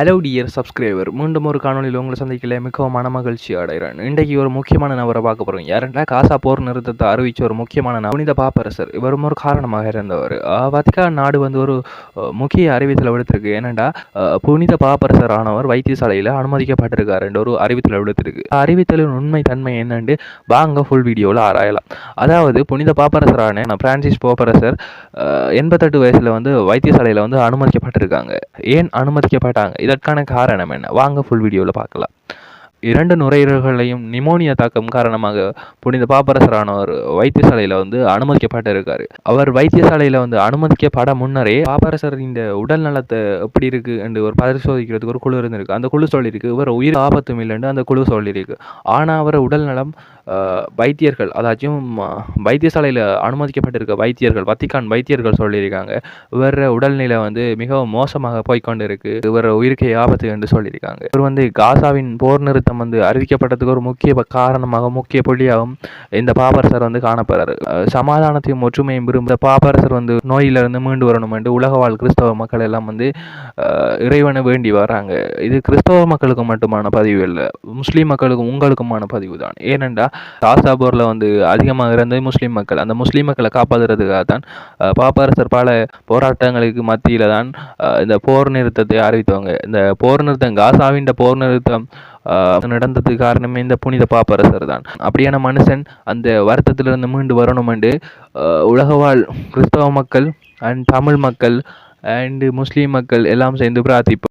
Hello dear subscriber மீண்டும் ஒரு காணொலியில் உங்களை சந்திக்கல மிகவும் மன மகிழ்ச்சி அடைகிறேன். இன்றைக்கு ஒரு முக்கியமான நபரை பார்க்க போகிறோம் யாருன்னா காசா போர் நிறுத்தத்தை அறிவித்த ஒரு முக்கியமான நபர் புனித பாப்பரசர். இவரும் ஒரு காரணமாக இருந்தவர். அஹ் நாடு வந்து ஒரு முக்கிய அறிவித்தல் விடுத்திருக்கு. ஏனெண்டா புனித பாப்பரசர் ஆனவர் வைத்தியசாலையில் அனுமதிக்கப்பட்டிருக்கார் என்ற ஒரு அறிவித்தல் விடுத்திருக்கு. அறிவித்தலின் உண்மை தன்மை என்னென்று வாங்க ஃபுல் வீடியோவில் ஆராயலாம். அதாவது புனித பாப்பரசரான பிரான்சிஸ் பாப்பரசர் எண்பத்தெட்டு வயசில் வந்து வைத்தியசாலையில் வந்து அனுமதிக்கப்பட்டிருக்காங்க. ஏன் அனுமதிக்கப்பட்டாங்க? இதற்கான காரணம் என்ன? வாங்க ஃபுல் வீடியோவில் பார்க்கலாம். இரண்டு நுரையீரல்களையும் நிமோனியா தாக்கம் காரணமாக புனித பாப்பரசரானவர் வைத்தியசாலையில் வந்து அனுமதிக்கப்பட்டிருக்காரு. அவர் வைத்தியசாலையில் வந்து அனுமதிக்கப்பட முன்னரே பாப்பரசர் இந்த உடல் நலத்தை எப்படி இருக்கு என்று ஒரு பரிசோதிக்கிறதுக்கு ஒரு குழு இருந்திருக்கு. அந்த குழு சொல்லியிருக்கு. இவர் உயிர் ஆபத்தும் இல்லைன்னு அந்த குழு சொல்லியிருக்கு. ஆனால் அவர் உடல் நலம் வைத்தியர்கள் அதாச்சும் வைத்தியசாலையில் அனுமதிக்கப்பட்டிருக்க வைத்தியர்கள் வத்திக்கான் வைத்தியர்கள் சொல்லியிருக்காங்க. இவர் உடல்நிலை வந்து மிகவும் மோசமாக போய்க்கொண்டு இருக்கு இவர் உயிருக்கு ஆபத்து என்று சொல்லியிருக்காங்க. இவர் வந்து காசாவின் போர் நிறுத்த சட்டம் வந்து அறிவிக்கப்பட்டதுக்கு ஒரு முக்கிய காரணமாக முக்கிய புள்ளியாகவும் இந்த பாப்பரசர் வந்து காணப்படுறாரு. சமாதானத்தையும் ஒற்றுமையும் விரும்ப பாப்பரசர் வந்து நோயிலிருந்து மீண்டு வரணும் என்று உலக வாழ் கிறிஸ்தவ மக்கள் எல்லாம் வந்து இறைவனை வேண்டி வராங்க இது கிறிஸ்தவ மக்களுக்கு மட்டுமான பதிவு இல்லை முஸ்லீம் மக்களுக்கும் உங்களுக்குமான பதிவு தான். ஏனென்றா தாசாபூரில் வந்து அதிகமாக இருந்தது முஸ்லீம் மக்கள் அந்த முஸ்லீம் மக்களை காப்பாற்றுறதுக்காக தான் பாப்பரசர் பல போராட்டங்களுக்கு மத்தியில் தான் இந்த போர் நிறுத்தத்தை அறிவித்தவங்க. இந்த போர் நிறுத்தம் காசாவின் போர் நிறுத்தம் நடந்தது நடந்ததுக்கு காரணமே இந்த புனித பாப்பரசர் தான். அப்படியான மனுஷன் அந்த வருத்தத்திலிருந்து மீண்டு வரணுமெண்டு உலகவாழ் கிறிஸ்தவ மக்கள் அண்ட் தமிழ் மக்கள் அண்டு முஸ்லீம் மக்கள் எல்லாம் சேர்ந்து பிரார்த்திப்போம்.